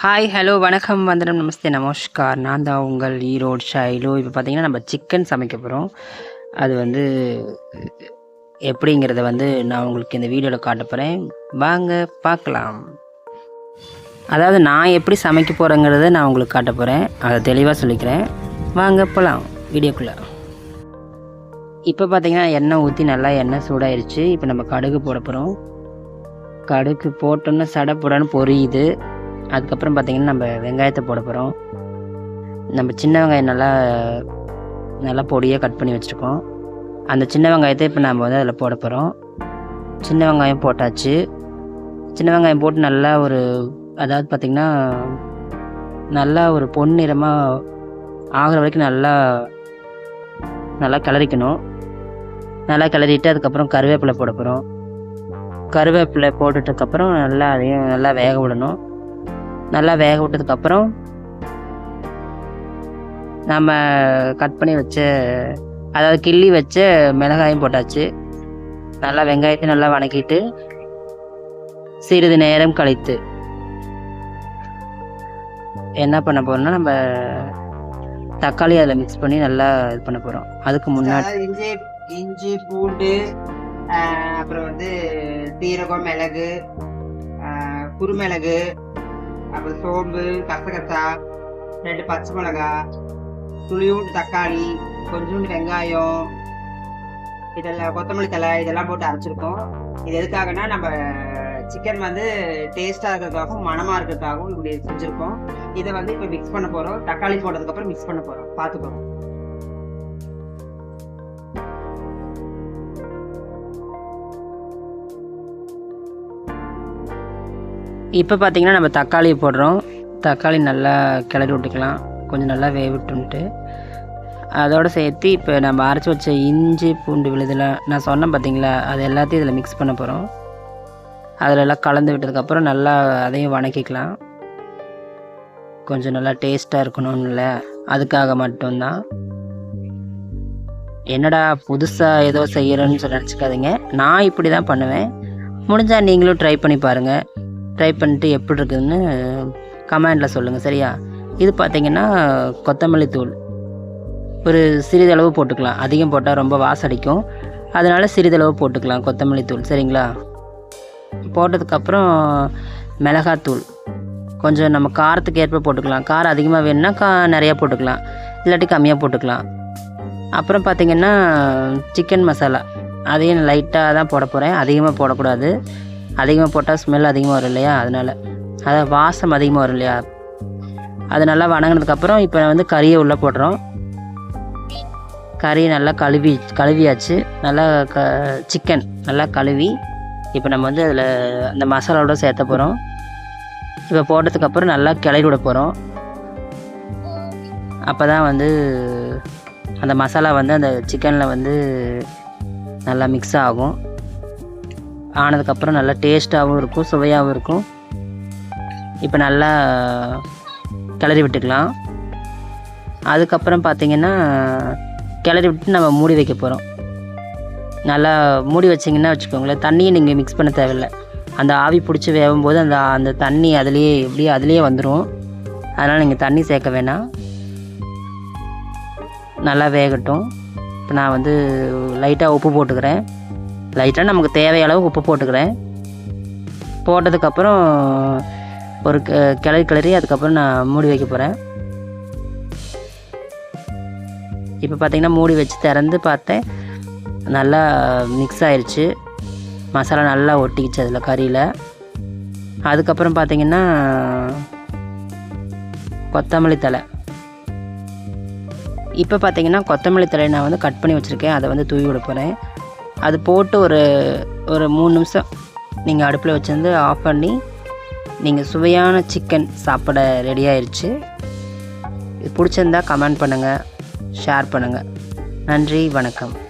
Hi hello வணக்கம். வந்தனம் நமஸ்தே நமஸ்கார். நான் தான் உங்கள் ஈரோடு ஷைலோ. இப்போ பார்த்தீங்கன்னா நம்ம சிக்கன் சமைக்க போகிறோம் அது வந்து எப்படிங்கிறத வந்து நான் உங்களுக்கு இந்த வீடியோவில் காட்ட போகிறேன் வாங்க பார்க்கலாம். அதாவது நான் எப்படி சமைக்க போகிறேங்கிறத நான் உங்களுக்கு காட்ட போகிறேன் அதை தெளிவாக சொல்லிக்கிறேன். வாங்க போகலாம் வீடியோக்குள்ளே. இப்போ பார்த்தீங்கன்னா எண்ணெய் ஊற்றி நல்லா எண்ணெய் சூடாயிருச்சு. இப்போ நம்ம கடுகு போட போகிறோம் கடுகு போட்டோன்னா சடப்புடன்னு பொரியுது. அதுக்கப்புறம் பார்த்திங்கன்னா நம்ம வெங்காயத்தை போட போகிறோம் நம்ம சின்ன வெங்காயம் நல்லா நல்லா பொடியாக கட் பண்ணி வச்சுருக்கோம். அந்த சின்ன வெங்காயத்தை இப்போ நம்ம வந்து அதில் போட போகிறோம் சின்ன வெங்காயம் போட்டாச்சு. சின்ன வெங்காயம் போட்டு நல்லா ஒரு அதாவது பார்த்திங்கன்னா நல்லா ஒரு பொன்னிறமாக ஆகிற வரைக்கும் நல்லா நல்லா கிளறிக்கணும். நல்லா கிளறிட்டு அதுக்கப்புறம் கருவேப்பிலை போட போகிறோம் கருவேப்பிலை போட்டுட்டதுக்கப்புறம் நல்லா அதையும் நல்லா வேக விடணும். நல்லா வேக விட்டதுக்கப்புறம் நம்ம கட் பண்ணி வச்ச அதாவது கிள்ளி வச்ச மிளகாயும் போட்டாச்சு. நல்லா வெங்காயத்தை நல்லா வணக்கிட்டு சிறிது நேரம் கழித்து என்ன பண்ண போகிறோம்னா நம்ம தக்காளி அதில் மிக்ஸ் பண்ணி நல்லா இது பண்ண போகிறோம் அதுக்கு முன்னாடி இஞ்சி இஞ்சி பூண்டு அப்புறம் வந்து சீரகம் மிளகு குருமிளகு அப்புறம் சோம்பு கசகசா ரெண்டு பச்சை மிளகா துளியூண்டு தக்காளி கொஞ்சோண்டு வெங்காயம் இதெல்லாம் கொத்தமல்லி தலை இதெல்லாம் போட்டு அரைச்சிருக்கோம். இது எதுக்காகனா நம்ம சிக்கன் வந்து டேஸ்டாக இருக்கிறதுக்காகவும் மணமாக இருக்கிறதுக்காகவும் இப்படி செஞ்சுருக்கோம். இதை வந்து இப்போ மிக்ஸ் பண்ண போகிறோம் தக்காளி போட்டதுக்கப்புறம் மிக்ஸ் பண்ண போகிறோம் பார்த்துக்கோங்க. இப்போ பார்த்திங்கன்னா நம்ம தக்காளி போடுறோம். தக்காளி நல்லா கிளறி விட்டுக்கலாம். கொஞ்சம் நல்லா வேவிட்டுன்ட்டு அதோடு சேர்த்து இப்போ நம்ம அரைச்சி வச்ச இஞ்சி பூண்டு விழுதெல்லாம் நான் சொன்னேன் பார்த்தீங்களா அது எல்லாத்தையும் இதில் மிக்ஸ் பண்ண போகிறோம் அதில் எல்லாம் கலந்து விட்டதுக்கப்புறம் நல்லா அதையும் வணக்கிக்கலாம். கொஞ்சம் நல்லா டேஸ்ட்டாக இருக்கணும்ல. அதுக்காக மட்டும்தான். என்னடா புதுசாக ஏதோ செய்கிறேன்னு சொல்லி நினச்சிக்காதீங்க. நான் இப்படி தான் பண்ணுவேன். முடிஞ்சால் நீங்களும் ட்ரை பண்ணி பாருங்கள் ட்ரை பண்ணிட்டு எப்படி இருக்குதுன்னு கமெண்டில் சொல்லுங்கள் சரியா? இது பார்த்தீங்கன்னா கொத்தமல்லி தூள். ஒரு சிறிதளவு போட்டுக்கலாம். அதிகம் போட்டால் ரொம்ப வாசடிக்கும் அதனால் சிறிதளவு போட்டுக்கலாம் கொத்தமல்லி தூள் சரிங்களா? போட்டதுக்கப்புறம் மிளகாத்தூள் கொஞ்சம் நம்ம காரத்துக்கு ஏற்ப போட்டுக்கலாம். காரம் அதிகமாக வேணும்னா கா நிறையா போட்டுக்கலாம். இல்லாட்டி கம்மியாக போட்டுக்கலாம். அப்புறம் பார்த்திங்கன்னா சிக்கன் மசாலா அதையும் லைட்டாக தான் போட போகிறேன் அதிகமாக போடக்கூடாது. அதிகமாக போட்டால் ஸ்மெல் அதிகமாக வரும் இல்லையா? அதனால். அதை வாசம் அதிகமாக வரும் இல்லையா? அது நல்லா வணங்கினதுக்கப்புறம் இப்போ வந்து கறியை உள்ளே போடுறோம். கறியை நல்லா கழுவி கழுவியாச்சு. நல்லா க சிக்கன் நல்லா கழுவி இப்போ நம்ம வந்து அதில் அந்த மசாலாவோட சேர்த்த போகிறோம் இப்போ போட்டதுக்கப்புறம் நல்லா கிளறி விட போகிறோம் அப்போ தான் வந்து அந்த மசாலா வந்து அந்த சிக்கனில் வந்து நல்லா மிக்ஸ் ஆகும். ஆனதுக்கப்புறம் நல்லா டேஸ்ட்டாகவும் இருக்கும் சுவையாகவும் இருக்கும். இப்போ நல்லா கிளறி விட்டுக்கலாம். அதுக்கப்புறம் பார்த்திங்கன்னா கிளறி விட்டு நம்ம மூடி வைக்க போகிறோம் நல்லா மூடி வச்சிங்கன்னா வச்சுக்கோங்களேன் தண்ணியை நீங்கள் மிக்ஸ் பண்ண தேவையில்லை. அந்த ஆவி பிடிச்சி வேகும் போது அந்த அந்த தண்ணி அதுலேயே எப்படியே அதுலேயே வந்துடும் அதனால் நீங்கள் தண்ணி சேர்க்க வேணாம். நல்லா வேகட்டும். இப்போ நான் வந்து லைட்டாக உப்பு போட்டுக்கிறேன். லைட்டாக நமக்கு தேவையளவு உப்பு போட்டுக்கிறேன். போட்டதுக்கப்புறம் ஒரு கிளறி கிளறி அதுக்கப்புறம் நான் மூடி வைக்க போகிறேன் இப்போ பார்த்திங்கன்னா மூடி வச்சு திறந்து பார்த்தேன். நல்லா மிக்ஸ் ஆயிடுச்சு மசாலா நல்லா ஒட்டிக்கிச்சு அதில் கறியில். அதுக்கப்புறம் பார்த்திங்கன்னா கொத்தமல்லி தழை. இப்போ பார்த்திங்கன்னா கொத்தமல்லி தழையை நான் வந்து கட் பண்ணி வச்சுருக்கேன். அதை வந்து தூவி விட போகிறேன் அது போட்டு ஒரு ஒரு மூணு நிமிஷம் நீங்கள் அடுப்பில் வச்சுருந்து ஆஃப் பண்ணி நீங்கள் சுவையான சிக்கன் சாப்பிட ரெடி ஆயிடுச்சு இது பிடிச்சிருந்தா கமெண்ட் பண்ணுங்கள் ஷேர் பண்ணுங்கள் நன்றி வணக்கம்.